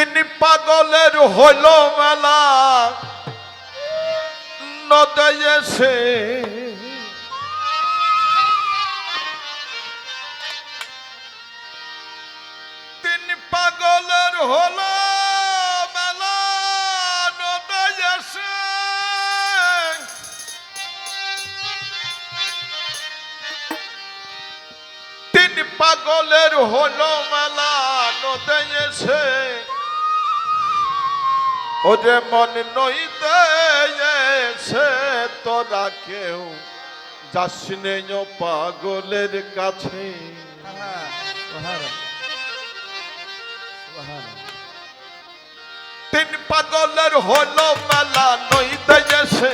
তিনি পাগলের হইল মেলা। নদে এসে তিনি পাগলের হল মেলা। নদে এসে পাগলের হল মেলা। নদে এসে ওরে মন নইতে এসে তোরা কেউ যাসনে পাগলের কাছে। তিন পাগলের হল মেলা নইতে এসে।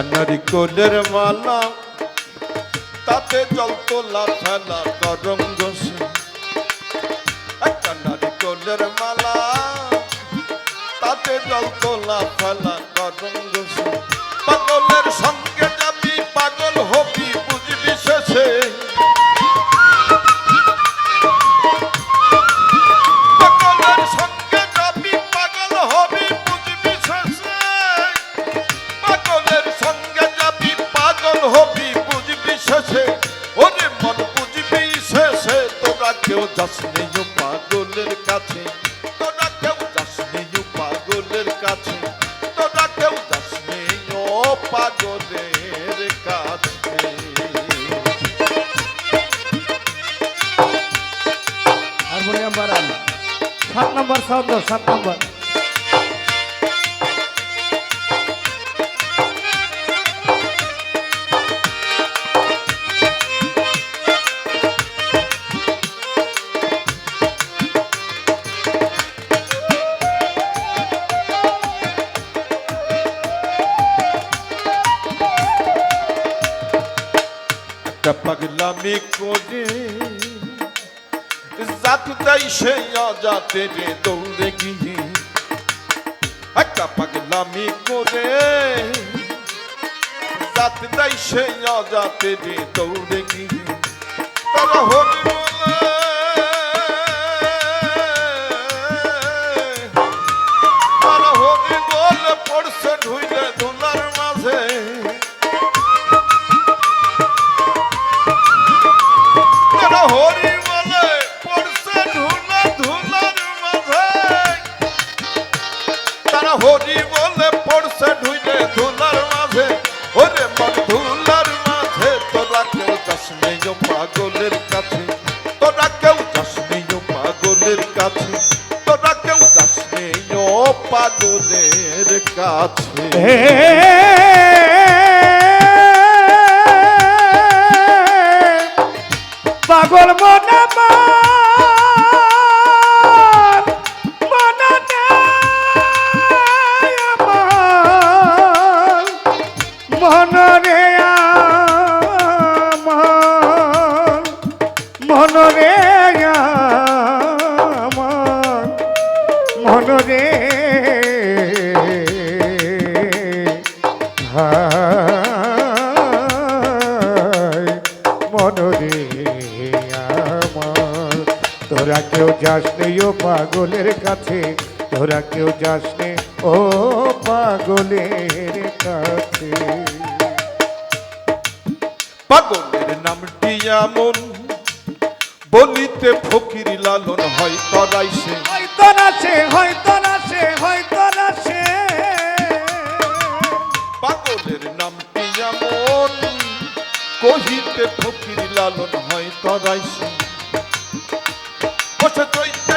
একটা কোলের মালা, তাতে জল তোলা ফেলা গরম গোসে একটা কোলের মালা, তাতে জল তোলা ফেলা গরম গোসে পাগলের সঙ্গে যাবি পাগল হবি বুঝবি শেষে। তোরা কেউ যাস নেই পাগলের কাছে। তোরা কেউ যাস নেই পাগলের কাছে। তোরা কেউ যাস নেই পাগলের কাছে। হারমোনিয়াম বাড়ান। সাত নম্বর সাউন্ড সাত নম্বর। করে জাত তাই সে অজাতে রে দৌড়ে গিয়ে একটা পাগলামি করে জাত তাই সে অজাতে রে দৌড়ে গিয়ে তারা হরি হরি বলে, পড়ছে ধুলা, ধুলার মাঝে। তারা হরি বলে, পড়ছে ঢুইলে ধুলার মাঝে। ওরে মন ধুলার মাঝে, তোরা কেউ যাস নেই পাগলের কাছে। তোরা কেউ যাস নেই পাগলের কাছে। তোরা কেউ যাস নেই পাগলের কাছে। মনরে আমার। তোরা কেউ যাস নে ও পাগলের কাছে। তোরা কেউ যাস নে ও পাগলের কাছে। পাগলের নামটি এমন বলিতে ফকির লালন হয় তরাইছে হয়তো না সে ফকির লালন হয় তরাইছে বসে চৈতে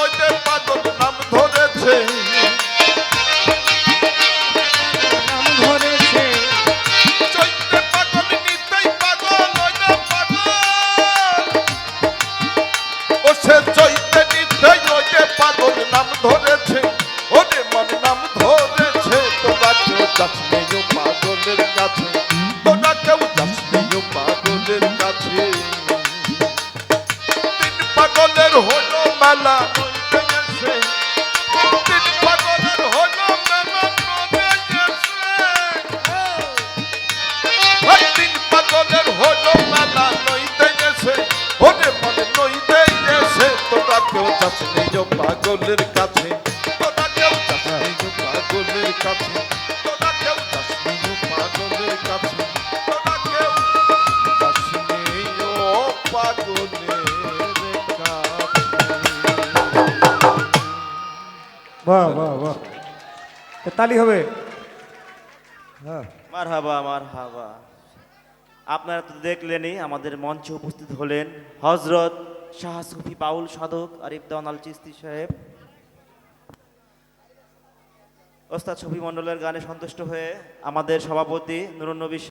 ওই পাগল নাম ধরেছে। নাম যাস পাগলের কাছে। তোরা কেউ পাগলের কাছে। তোরা কেউ যাস পাগলের কাছে। তোরা কেউ যাস ও পাগলের বাহ বাহ বাহ। তালি হবে। হ্যাঁ। মার হাবা মার হাবা আপনারা তো দেখলেনই আমাদের মঞ্চে উপস্থিত হলেন হজরত শাহ সুফি বাউল সাধক আরিফ দনাল চিস্তি সাহেব। ওস্তাদ সুফি মণ্ডলের গানে সন্তুষ্ট হয়ে আমাদের সভাপতি নুরুন্নবী